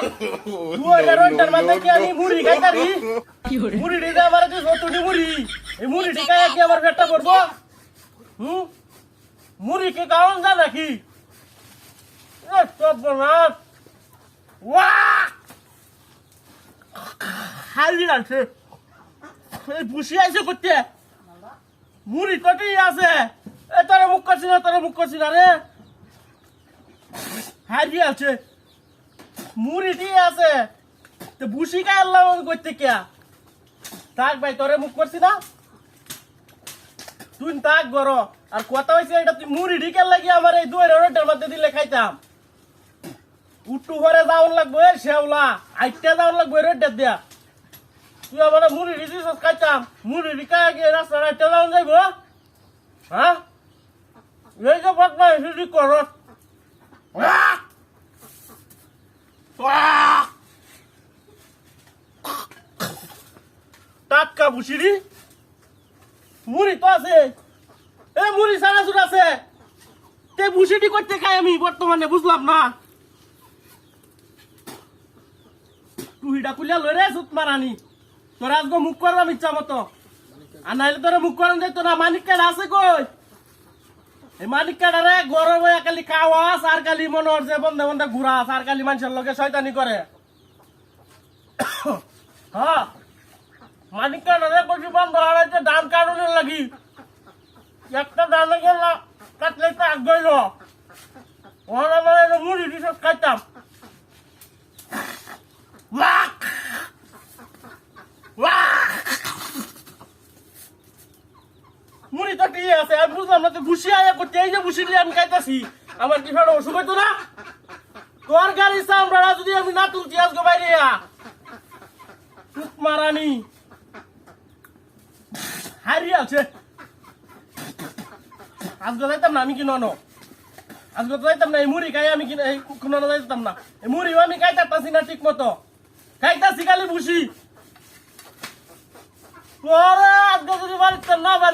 তুই রোডটার মধ্যে কি আমি মুড়ি খাইতারি? মুড়ি দিতে আমার যে সতুনি মুড়ি। এই মুড়ি টিকায় কি আমার পেটটা করব? হুম? মুড়ি কি কারণ যা নাকি সর্বনাশ। ওয়া হাইলি আছে এই বুসি আছে করতে। মুড়ি কটি আছে? এ তোরে মুখ করছি না তোরে মুখ করছি না রে। হাইলি আছে মুড়ি ঠিক আছে। তো বুসি কা আল্লাহ করতে কে থাক ভাই, তোরে মুখ করছি না। তুই থাক গর আর কথা হয়েছে এটা, তুই মুড়ি ঢিকার লাগি আমার এই দুই রোডের মধ্যে দিলে খাইতাম। উট্টু ভরে যাওয়ার লাগবো, এ শেওলা। আইটা যাওয়ার লাগবো রোডটা দিয়া। তুই আমার মুড়ি ঢিকিস খাইতাম। মুড়ি ঢিকা গিয়ে রাস্তা আইটা যাওয়ার যাইব হ্যাঁ? এই যে বদমা এসে কর টাটকা বুসিরি মুড়ি তো আছে। এ, মুড়ি সারাসুর আছে। তে বুসিটি করতে খাই আমি বর্তমানে, বুঝলাম না। টুহিটা কুলিয়া লই রে, সুত মারানি। তোর আজকে মুখ করলাম ইচ্ছা মতো। আর নাইলে তোরা মুখ করান যাইত না, মানিক কাটা আছে কই? এই মানিক কাটা রে গরম খালি খাওয়াস আর খালি মনোর যে বন্ধে বন্ধে ঘুরাস আর খালি মানুষের লোকে শয়তানি করে। হ্যাঁ মানিক কাটা কচি বন্ধ হারাইছে ধান কারণের লাগি, একটা ধানে গেল কাটলে তো আগ গইল ওরা মানে মুড়ি দিস খাইতাম। মুড়ি তো ঠিক আছে, আমি বুঝলাম না তুই বুসি আয়া করতে, এই যে বুসি দিয়ে আমি খাইতেছি, আমার কি ফেরো অসুখ হইতো না? তোর গাড়ি সামরা যদি আমি না তুলছি আজকে বাইরে টুক মারানি। হারিয়ে আছে। আজকে যাইতাম না, আমি কি নন আজকে যাইতাম না, এই মুড়ি খাই আমি কি কোনো যাইতাম না। এই মুড়িও আমি খাইতে পারছি না ঠিক মতো খাইতাছি খালি বুসি পরে আজকে যদি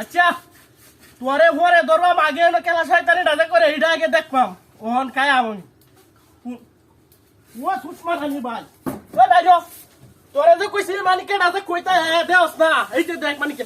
আচ্ছা তোরে ভরে ধরবাম আগে এনে খেলা শয়তানি ডাজে করে এইটা আগে দেখবাম। ওহন খাই আমি ও সুষমা রানি ভাই ও দাজো তোরে যে কইছি মানিকে ডাজে কইতা হ্যাঁ দেওস না এই যে দেখ মানিকে।